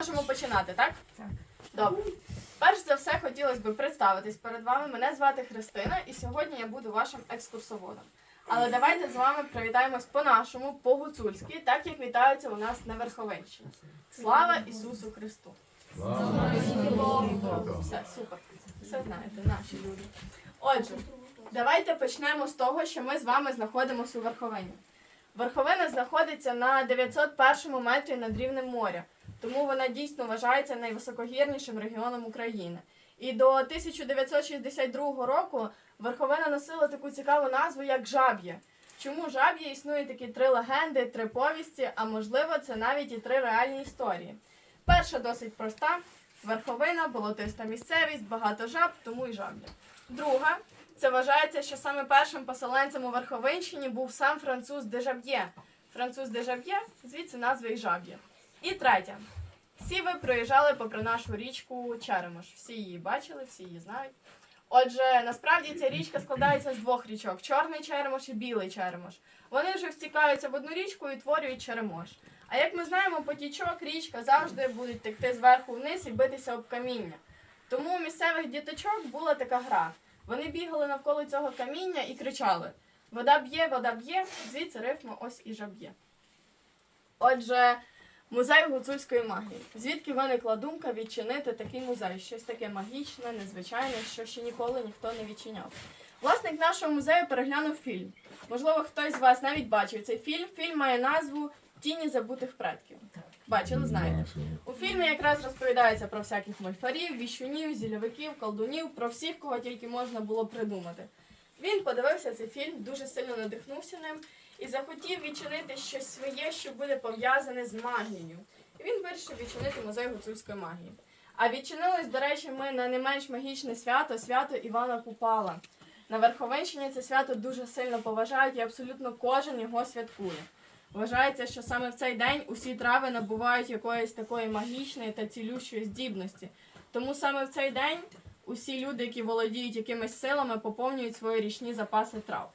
Можемо починати, так? Так. Добре. Перш за все, хотілося б представитись перед вами. Мене звати Христина, і сьогодні я буду вашим екскурсоводом. Але давайте з вами привітаємось по-нашому, по-гуцульськи, так як вітаються у нас на Верховенщині. Слава Ісусу Христу! Все, супер. Все знаєте, наші люди. Отже, давайте почнемо з того, що ми з вами знаходимося у Верховині. Верховина знаходиться на 901 метрі над рівнем моря, тому вона дійсно вважається найвисокогірнішим регіоном України. І до 1962 року Верховина носила таку цікаву назву, як Жаб'є. Чому жаб'є існує такі три легенди, три повісті, а можливо, це навіть і три реальні історії. Перша досить проста: верховина, болотиста місцевість, багато жаб, тому і жаб'я. Друга це вважається, що саме першим поселенцем у Верховинщині був сам француз де Жаб'є. Француз де Жаб'є, звідси назва і жаб'є. І третя. Всі ви проїжджали попри нашу річку Черемош. Всі її бачили, всі її знають. Отже, насправді ця річка складається з двох річок: чорний черемош і білий черемош. Вони вже встікаються в одну річку і утворюють черемош. А як ми знаємо, потічок, річка завжди будуть текти зверху вниз і битися об каміння. Тому у місцевих діточок була така гра. Вони бігали навколо цього каміння і кричали: Вода б'є, вода б'є, звідси рифма ось і жаб'є. Отже, музей гуцульської магії. Звідки виникла думка відчинити такий музей? Щось таке магічне, незвичайне, що ще ніколи ніхто не відчиняв. Власник нашого музею переглянув фільм. Можливо, хтось з вас навіть бачив цей фільм. Фільм має назву Тіні забутих предків. Бачили, знаєте. У фільмі якраз розповідається про всяких мольфарів, віщунів, зільовиків, колдунів, про всіх, кого тільки можна було придумати. Він подивився цей фільм, дуже сильно надихнувся ним і захотів відчинити щось своє, що буде пов'язане з магією. І він вирішив відчинити музей гуцульської магії. А відчинились, до речі, ми на не менш магічне свято свято Івана Купала. На Верховенщині це свято дуже сильно поважають і абсолютно кожен його святкує. Вважається, що саме в цей день усі трави набувають якоїсь такої магічної та цілющої здібності. Тому саме в цей день усі люди, які володіють якимись силами, поповнюють свої річні запаси трав.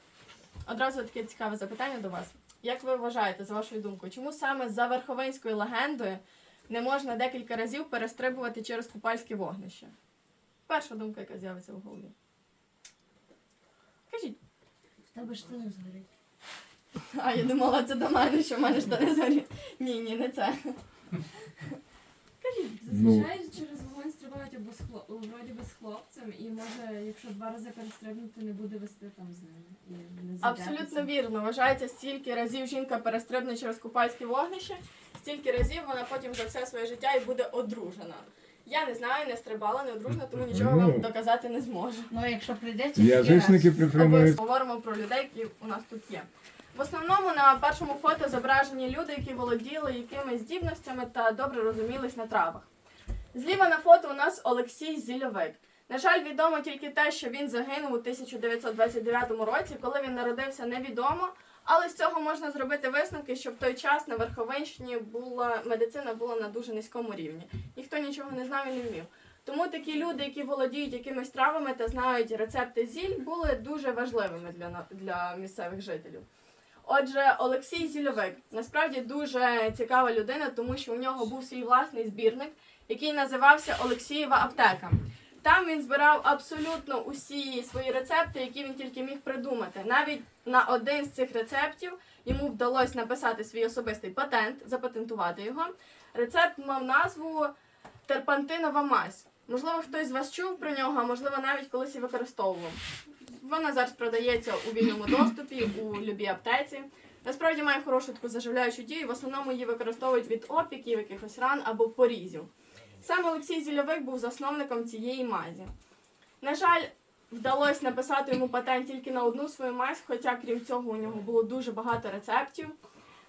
Одразу таке цікаве запитання до вас. Як ви вважаєте, за вашою думкою, чому саме за верховенською легендою не можна декілька разів перестрибувати через купальське вогнище? Перша думка, яка з'явиться в голові. Кажіть. В тебе штани згорять. А я думала, це до мене, що в мене штани зорі. Ні, ні, не це. Кажіть. Зазвичай через стрибають або з хлоп... вроді би з хлопцем, і може, якщо два рази перестрибнути, не буде вести там з ним. І не. Абсолютно вірно. Вважається, стільки разів жінка перестрибне через купальське вогнище, стільки разів вона потім за все своє життя і буде одружена. Я не знаю, не стрибала, не одружена, тому нічого вам Ну. доказати не зможу. Ну, якщо прийдеться, Язичники притримують. Обов'язково говоримо про людей, які у нас тут є. В основному на першому фото зображені люди, які володіли якимись здібностями та добре розумілись на травах. Зліва на фото у нас Олексій Зільовик. На жаль, відомо тільки те, що він загинув у 1929 році, коли він народився, невідомо. Але з цього можна зробити висновки, що в той час на Верховинщині була медицина була на дуже низькому рівні. Ніхто нічого не знав і не вмів. Тому такі люди, які володіють якимись травами та знають рецепти зіль, були дуже важливими для, для місцевих жителів. Отже, Олексій Зільовик насправді дуже цікава людина, тому що у нього був свій власний збірник, який називався Олексієва аптека. Там він збирав абсолютно усі свої рецепти, які він тільки міг придумати. Навіть на один з цих рецептів йому вдалося написати свій особистий патент, запатентувати його. Рецепт мав назву терпантинова мазь. Можливо, хтось з вас чув про нього, а можливо, навіть колись і використовував. Вона зараз продається у вільному доступі у любій аптеці. Насправді має хорошу таку заживляючу дію. В основному її використовують від опіків, якихось ран або порізів. Саме Олексій Зільовик був засновником цієї мазі. На жаль, вдалося написати йому патент тільки на одну свою мазь, хоча крім цього у нього було дуже багато рецептів.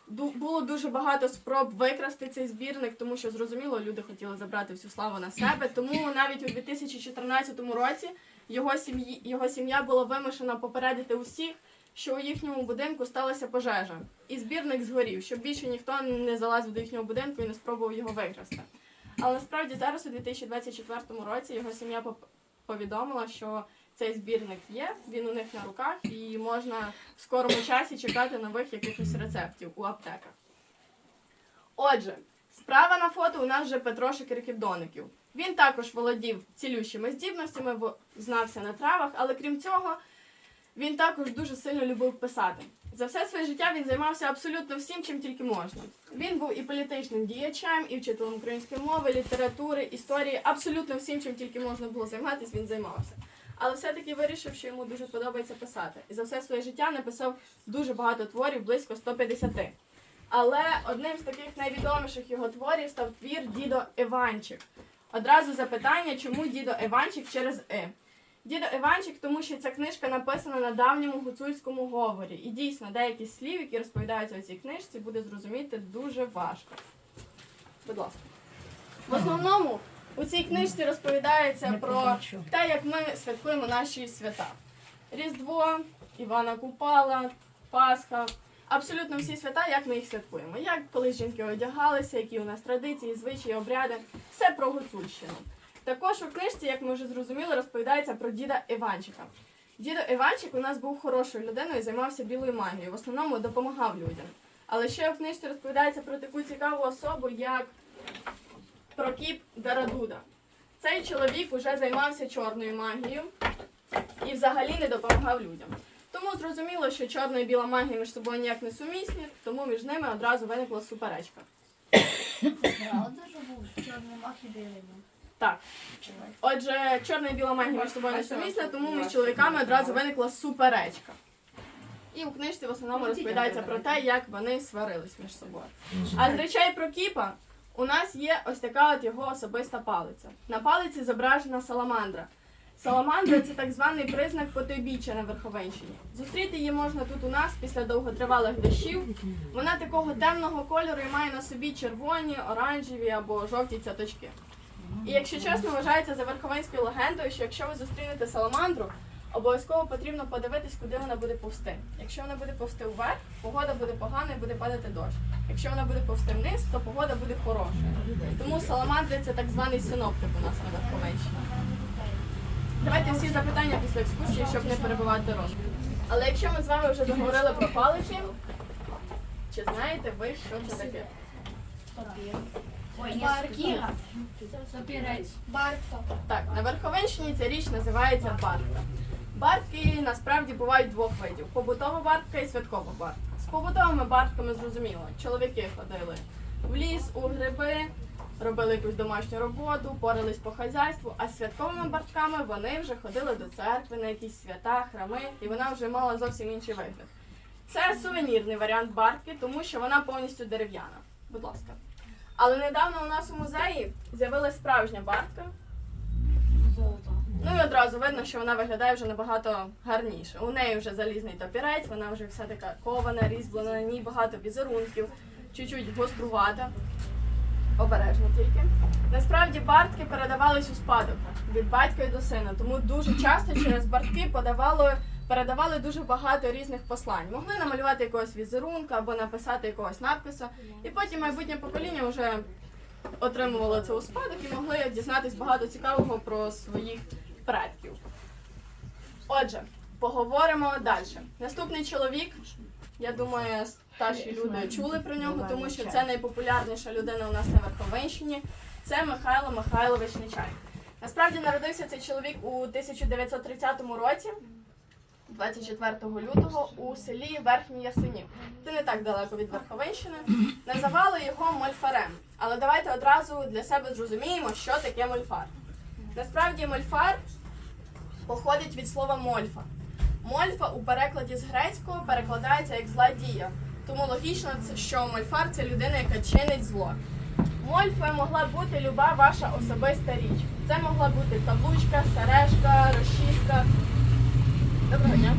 Було дуже багато спроб викрасти цей збірник, тому що зрозуміло, люди хотіли забрати всю славу на себе. Тому навіть у 2014 році його сім'ї його сім'я була вимушена попередити усіх, що у їхньому будинку сталася пожежа, і збірник згорів, щоб більше ніхто не залазив до їхнього будинку і не спробував його викрасти. Але насправді зараз у 2024 році його сім'я повідомила, що цей збірник є, він у них на руках, і можна в скорому часі чекати нових якихось рецептів у аптеках. Отже, Справа на фото у нас вже Петрошик Риківдоників. Він також володів цілющими здібностями, знався на травах, але крім цього, він також дуже сильно любив писати. За все своє життя він займався абсолютно всім, чим тільки можна. Він був і політичним діячем, і вчителем української мови, літератури, історії. Абсолютно всім, чим тільки можна було займатися, він займався. Але все-таки вирішив, що йому дуже подобається писати. І за все своє життя написав дуже багато творів, близько 150. Але одним з таких найвідоміших його творів став твір Дідо Іванчик. Одразу запитання, чому дідо Іванчик через И. Дідо Іванчик, тому що ця книжка написана на давньому гуцульському говорі. І дійсно, деякі слів, які розповідаються у цій книжці, буде зрозуміти дуже важко. Будь ласка. В основному у цій книжці розповідається Не про побачу. те, як ми святкуємо наші свята. Різдво, Івана Купала, Пасха. Абсолютно всі свята, як ми їх святкуємо. Як коли жінки одягалися, які у нас традиції, звичаї, обряди. Все про Гуцульщину. Також у книжці, як ми вже зрозуміли, розповідається про діда Іванчика. Дідо Іванчик у нас був хорошою людиною і займався білою магією. В основному допомагав людям. Але ще в книжці розповідається про таку цікаву особу, як Прокіп Дарадуда. Цей чоловік уже займався чорною магією і взагалі не допомагав людям. Тому зрозуміло, що чорна і біла магія між собою ніяк не сумісні, тому між ними одразу виникла суперечка. Правда, що був білий мах? Так. Отже, чорна і біла магія між собою не сумісні, тому між чоловіками одразу виникла суперечка. І у книжці в основному розповідається про те, як вони сварились між собою. А з речей про кіпа у нас є ось така от його особиста палиця. На палиці зображена саламандра. Саламандра це так званий признак потойбіччя на Верховенщині. Зустріти її можна тут у нас після довготривалих дощів. Вона такого темного кольору і має на собі червоні, оранжеві або жовті цяточки. І якщо чесно, вважається за верховенською легендою, що якщо ви зустрінете саламандру, обов'язково потрібно подивитись, куди вона буде повсти. Якщо вона буде повсти вверх, погода буде погана і буде падати дощ. Якщо вона буде повсти вниз, то погода буде хорошою. Тому саламандри це так званий синоптик у нас на Верховенщині. Давайте всі запитання після екскурсії, щоб не перебивати розповідь. Але якщо ми з вами вже заговорили про палиці, чи знаєте ви, що це таке? Ой, Баркіра. Так, на Верховенщині ця річ називається бартка. Бартки насправді бувають двох видів: побутова бартка і святкова бартка. З побутовими бартками зрозуміло, чоловіки ходили в ліс, у гриби, робили якусь домашню роботу, порались по хазяйству, а з святковими бартками вони вже ходили до церкви на якісь свята, храми, і вона вже мала зовсім інший вигляд. Це сувенірний варіант бартки, тому що вона повністю дерев'яна. Будь ласка. Але недавно у нас у музеї з'явилась справжня бартка. Золото. Ну і одразу видно, що вона виглядає вже набагато гарніше. У неї вже залізний топірець, вона вже вся така кована, різьблена, на ній багато візерунків, чуть-чуть гострувата. Обережно тільки. Насправді бартки передавались у спадок від батька і до сина, тому дуже часто через бартки подавало, передавали дуже багато різних послань. Могли намалювати якогось візерунка або написати якогось надпису, і потім майбутнє покоління вже отримувало це у спадок і могли дізнатись багато цікавого про своїх предків. Отже, поговоримо далі. Наступний чоловік, я думаю, старші люди чули про нього, тому що це найпопулярніша людина у нас на Верховенщині. Це Михайло Михайлович Нечай. Насправді народився цей чоловік у 1930 році, 24 лютого, у селі Верхній Ясенів. Це не так далеко від Верховенщини. Називали його мольфарем. Але давайте одразу для себе зрозуміємо, що таке мольфар. Насправді мольфар походить від слова мольфа. Мольфа у перекладі з грецького перекладається як зла дія. Тому логічно, що мольфар це людина, яка чинить зло. Мольфою могла бути люба ваша особиста річ. Це могла бути каблучка, сережка, розчіска. Đất rồi nhá.